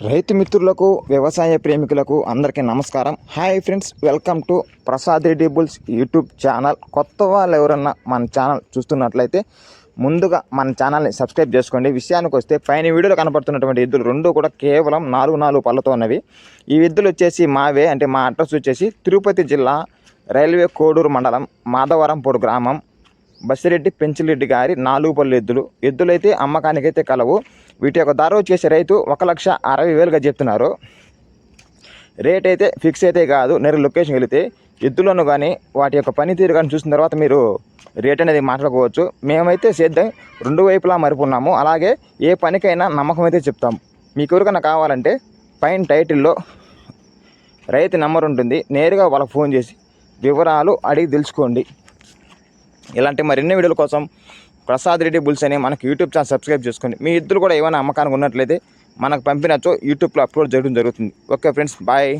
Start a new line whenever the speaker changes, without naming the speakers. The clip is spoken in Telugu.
రైతు మిత్రులకు వ్యవసాయ ప్రేమికులకు అందరికీ నమస్కారం. Hi friends welcome to Prasad Reddy bulls YouTube channel. కొత్త వాళ్ళు ఎవరన్నా మన ఛానల్ చూస్తున్నట్లయితే ముందుగా మన ఛానల్ని సబ్స్క్రైబ్ చేసుకోండి. విషయానికి వస్తే పైన వీడియోలో కనపడుతున్నటువంటి ఎద్దులు రెండు కూడా కేవలం నాలుగు నాలుగు పళ్ళతో ఉన్నవి. ఈ ఎద్దులు వచ్చేసి మావే అంటే మా అడ్రస్ వచ్చేసి తిరుపతి జిల్లా రైల్వే కోడూరు మండలం మాధవరంపూడి గ్రామం. బసిరెడ్డి పెంచిరెడ్డి గారి నాలుగు పళ్ళు ఎద్దులు. ఎద్దులైతే అమ్మకానికైతే కలవు. వీటి యొక్క ధర వచ్చేసి రైతు ఒక లక్ష అరవై వేలుగా చెప్తున్నారు. రేట్ అయితే ఫిక్స్ అయితే కాదు. నేరు లొకేషన్ వెళితే ఎద్దులను కానీ వాటి యొక్క పనితీరు కానీ చూసిన తర్వాత మీరు రేట్ అనేది మాట్లాడుకోవచ్చు. మేమైతే సేద్యం రెండు వైపులా మరిపున్నాము. అలాగే ఏ పనికైనా నమ్మకం అయితే చెప్తాం మీకు ఎవరికైనా కావాలంటే పైన టైటిల్లో రైతు నెంబర్ ఉంటుంది. నేరుగా వాళ్ళకి ఫోన్ చేసి వివరాలు అడిగి తెలుసుకోండి. ఇలాంటి మరిన్ని వీడియోల కోసం ప్రసాద్ రెడ్డి బుల్స్ అని మనకు యూట్యూబ్ ఛానల్ సబ్స్క్రైబ్ చేసుకోండి. మీ ఇద్దరు కూడా ఏమైనా అమ్మకానికి ఉన్నట్లయితే మనకు పంపినచ్చో యూట్యూబ్లో అప్లోడ్ చేయడం జరుగుతుంది. Okay friends bye.